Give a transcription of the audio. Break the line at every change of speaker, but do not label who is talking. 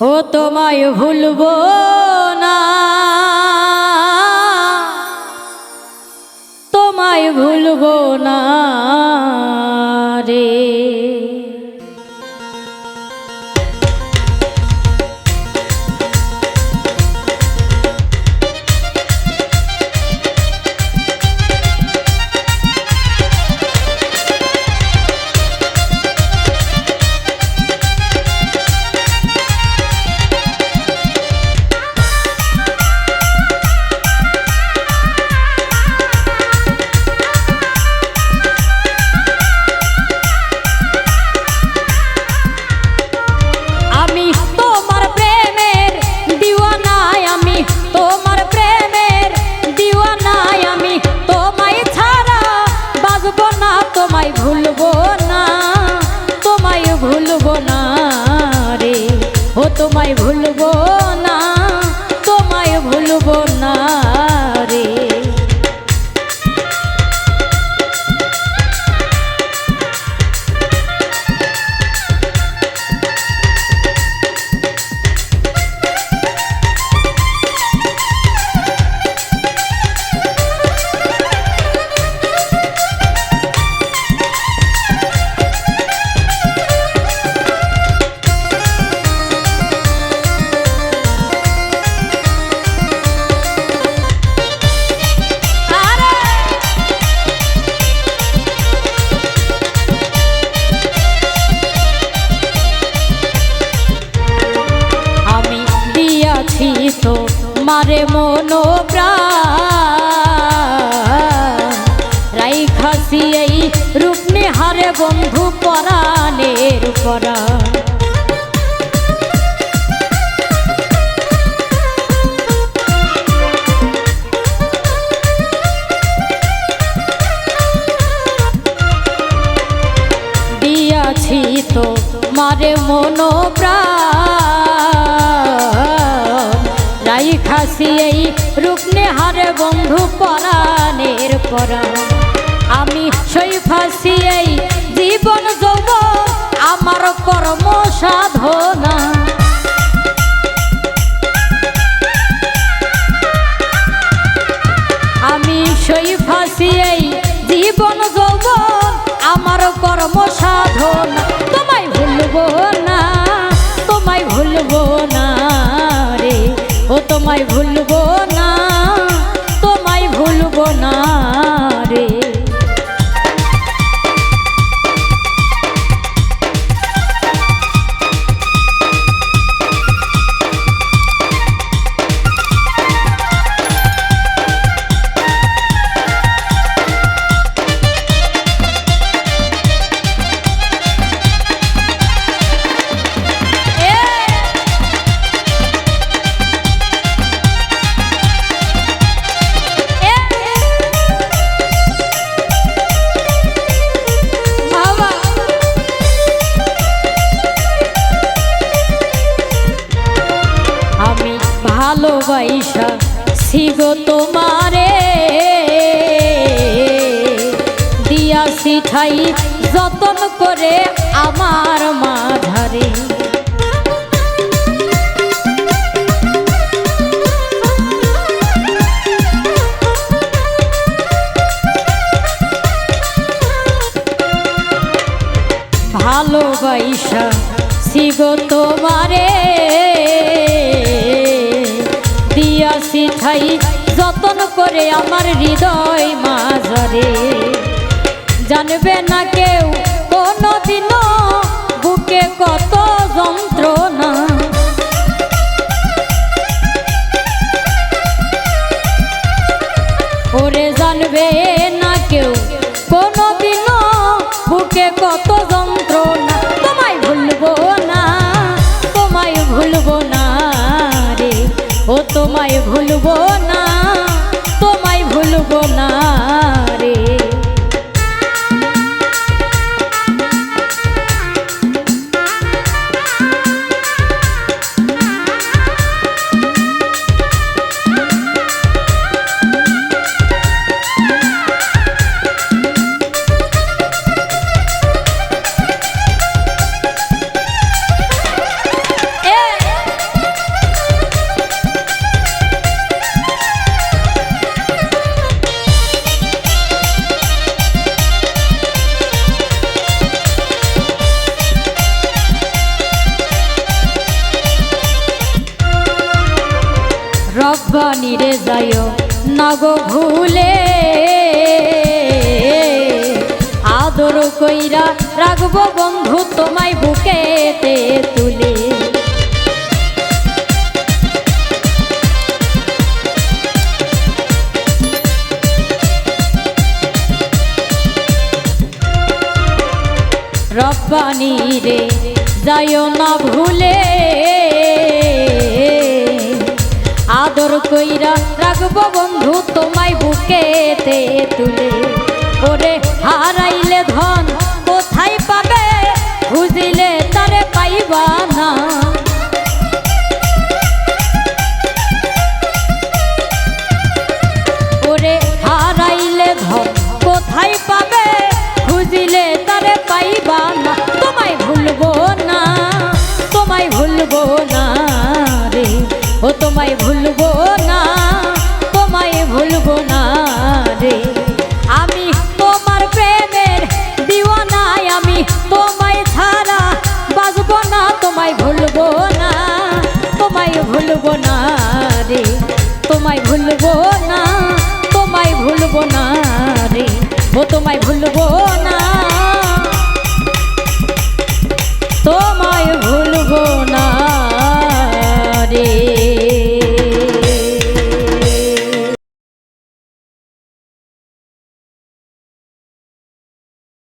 ও তোমায় ভুলব না। তোমায় ভুলব না। মারে মনো রাই খাসি এই রূপনে হারে বন্ধু পরাণের পরা দিয়াছি তো মারে মনো রাই খাসি এই রূপনে হারে বন্ধু পরাণের পরা আমি সই ফাঁসি এই জীবন যৌব আমার কর্ম সাধনা। আমি সই ফাঁসি এই জীবন যৌবন তোমায় ভুলবো না তোমায় ভুলবো না। ভালোবাসা শিগো তোমারে। দিয়াছি ঠাই যতন করে আমার মাঝারে। ভালোবাসা শিব তোমারে। ঠাই যতন করে আমার হৃদয় মাঝরে। জানবে না কেউ কোনোদিনও বুকে রব্বানি রে যায় না গো ভুলে। আদর কইরা রাখব বন্ধু তোমায় বুকেতে তুলে। রব্বানি রে, যাইও না ভুলে। কইরা রাখব বন্ধু তোমায় বুকেতে তুলে। ওরে হারাইলে ধন কোথায় পাবে? খুঁজিলে তারে পাইবা না। ওরে হারাইলে ধন কোথায় পাবে? খুঁজিলে তারে পাইবা না। তোমায় ভুলবো না, তোমায় ভুলবো না। তোমায় ভুলবো না, তোমায় ভুলবো না রে। আমি তোমার প্রেমের দিওয়ানায়, আমি তোমায় ছাড়া বাজবো না, তোমায় ভুলবো না, তোমায় ভুলবো না রে। তোমায় ভুলবো না, তোমায় ভুলবো না রে। ও, তোমায় ভুলবো না।